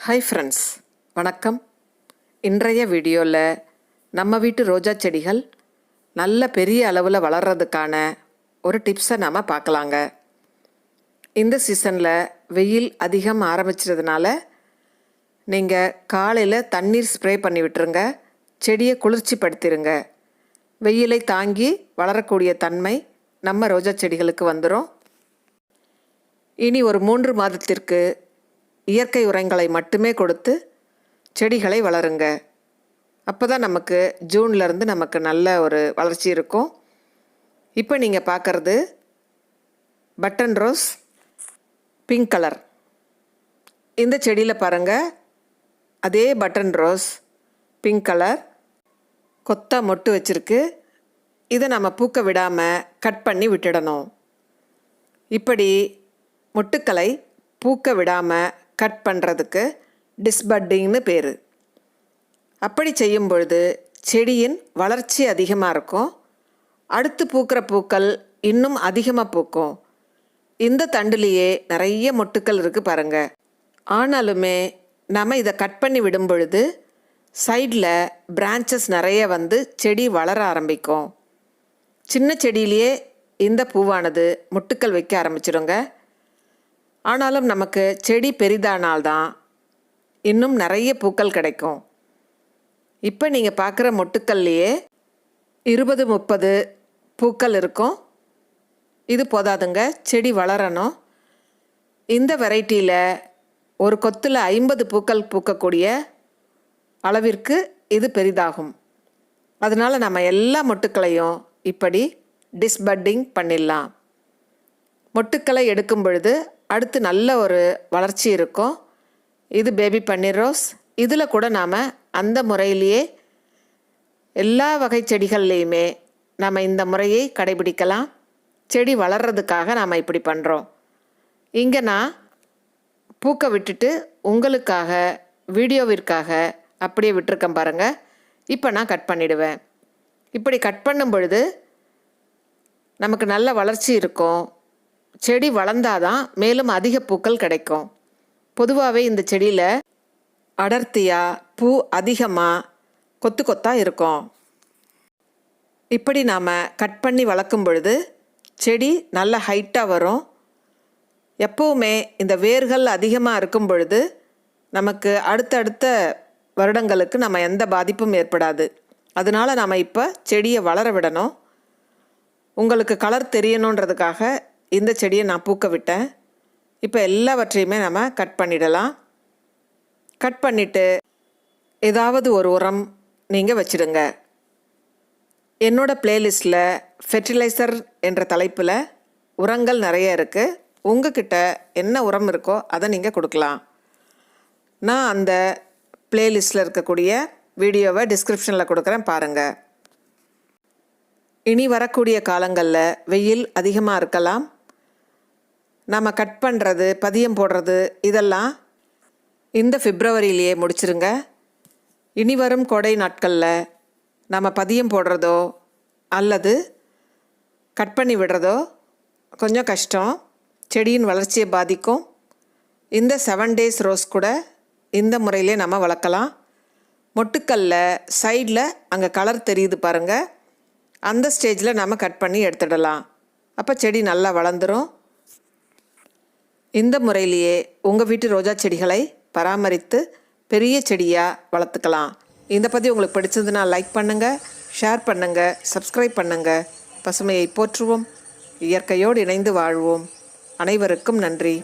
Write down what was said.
Hi friends வணக்கம். இன்றைய வீடியோவில் நம்ம வீட்டு ரோஜா செடிகள் நல்ல பெரிய அளவில் வளர்கிறதுக்கான ஒரு டிப்ஸை நாம் பார்க்கலாங்க. இந்த சீசனில் வெயில் அதிகம் ஆரம்பிச்சதுனால நீங்கள் காலையில் தண்ணீர் ஸ்ப்ரே பண்ணி விட்டுருங்க செடியை குளிர்ச்சிப்படுத்திடுங்க வெயிலை தாங்கி வளரக்கூடிய தன்மை நம்ம ரோஜா செடிகளுக்கு வந்துடும் இனி ஒரு மூன்று மாதத்திற்கு இயற்கை உரங்களை மட்டுமே கொடுத்து செடிகளை வளருங்க. அப்போ தான் நமக்கு ஜூன்லேருந்து நமக்கு நல்ல ஒரு வளர்ச்சி இருக்கும். இப்போ நீங்கள் பார்க்குறது பட்டன் ரோஸ் பிங்க் கலர். இந்த செடியில் பாருங்கள் அதே பட்டன் ரோஸ் பிங்க் கலர். கொத்தா மொட்டு வச்சுருக்கு. இதை நம்ம பூக்க விடாமல் கட் பண்ணி விட்டுடணும். இப்படி மொட்டுக்களை பூக்க விடாமல் கட் பண்ணுறதுக்கு டிஸ்பட்டிங்னு பேர். அப்படி செய்யும் பொழுது செடியின் வளர்ச்சி அதிகமாக இருக்கும். அடுத்து பூக்கிற பூக்கள் இன்னும் அதிகமாக பூக்கும். இந்த தண்டுலேயே நிறைய மொட்டுக்கள் இருக்குது பாருங்கள் ஆனாலுமே நம்ம இதை கட் பண்ணி விடும் பொழுது சைடில் பிரான்ச்சஸ் நிறைய வந்து செடி வளர ஆரம்பிக்கும். சின்ன செடியிலேயே இந்த பூவானது மொட்டுக்கள் வைக்க ஆரம்பிச்சிடுங்க. ஆனாலும் நமக்கு செடி பெரிதானால்தான் இன்னும் நிறைய பூக்கள் கிடைக்கும். இப்போ நீங்கள் பார்க்குற மொட்டுக்கள்லையே இருபது முப்பது பூக்கள் இருக்கும். இது போதாதுங்க. செடி வளரணும். இந்த வெரைட்டியில் ஒரு கொத்தில் ஐம்பது பூக்கள் பூக்கக்கூடிய அளவிற்கு இது பெரிதாகும். அதனால் நம்ம எல்லா மொட்டுக்களையும் இப்படி டிஸ்பட்டிங் பண்ணிடலாம். மொட்டுக்களை எடுக்கும் பொழுது அடுத்து நல்ல ஒரு வளர்ச்சி இருக்கும். இது பேபி பன்னீர் ரோஸ் இதில் கூட நாம் அந்த முறையிலேயே எல்லா வகை செடிகள்லேயுமே நம்ம இந்த முறையை கடைபிடிக்கலாம். செடி வளர்கிறதுக்காக நாம் இப்படி பண்ணுறோம் இங்கே நான் பூக்க விட்டுட்டு உங்களுக்காக வீடியோவிற்காக அப்படியே விட்டுருக்கேன் பாருங்கள் இப்போ நான் கட் பண்ணிடுவேன். இப்படி கட் பண்ணும் பொழுது நமக்கு நல்ல வளர்ச்சி இருக்கும். செடி வளர்ந்தாதான் மேலும் அதிக பூக்கள் கிடைக்கும். பொதுவாகவே இந்த செடியில் அடர்த்தியாக பூ அதிகமாக கொத்து கொத்தாக இருக்கும். இப்படி நாம் கட் பண்ணி வளர்க்கும் பொழுது செடி நல்ல ஹைட்டாக வரும். எப்போவுமே இந்த வேர்கள் அதிகமாக இருக்கும் பொழுது நமக்கு அடுத்தடுத்த வருடங்களுக்கு நம்ம எந்த பாதிப்பும் ஏற்படாது. அதனால் நம்ம இப்போ செடியை வளர விடணும். உங்களுக்கு கலர் தெரியணுன்றதுக்காக இந்த செடியை நான் பூக்க விட்டேன். இப்போ எல்லாவற்றையுமே நம்ம கட் பண்ணிடலாம். கட் பண்ணிவிட்டு ஏதாவது ஒரு உரம் நீங்கள் வச்சிடுங்க. என்னோட பிளேலிஸ்ட்டில் ஃபெர்டிலைசர் என்ற தலைப்பில் உரங்கள் நிறைய இருக்குது உங்ககிட்ட என்ன உரம் இருக்கோ அதை நீங்கள் கொடுக்கலாம். நான் அந்த பிளேலிஸ்ட்டில் இருக்கக்கூடிய வீடியோவை டிஸ்கிரிப்ஷனில் கொடுக்குறேன் பாருங்கள் இனி வரக்கூடிய காலங்களில் வெயில் அதிகமாக இருக்கலாம். நம்ம கட் பண்ணுறது பதியம் போடுறது இதெல்லாம் இந்த பிப்ரவரியிலேயே முடிச்சிருங்க. இனி வரும் கோடை நாட்களில் நம்ம பதியம் போடுறதோ அல்லது கட் பண்ணி விடுறதோ கொஞ்சம் கஷ்டம். செடியின் வளர்ச்சியை பாதிக்கும். இந்த செவன் டேஸ் ரோஸ் கூட இந்த முறையிலே நம்ம வளர்க்கலாம். மொட்டுக்கல்ல சைடில் அங்கே கலர் தெரியுது பாருங்கள் அந்த ஸ்டேஜில் நம்ம கட் பண்ணி எடுத்துடலாம். அப்போ செடி நல்லா வளர்ந்துடும் இந்த முறையிலேயே உங்கள் வீட்டு ரோஜா செடிகளை பராமரித்து பெரிய செடியாக வளர்த்துக்கலாம். இந்த பதிவு உங்களுக்கு பிடிச்சதுன்னா லைக் பண்ணுங்கள் ஷேர் பண்ணுங்கள் சப்ஸ்கிரைப் பண்ணுங்கள் பசுமையை போற்றுவோம் இயற்கையோடு இணைந்து வாழ்வோம். அனைவருக்கும் நன்றி.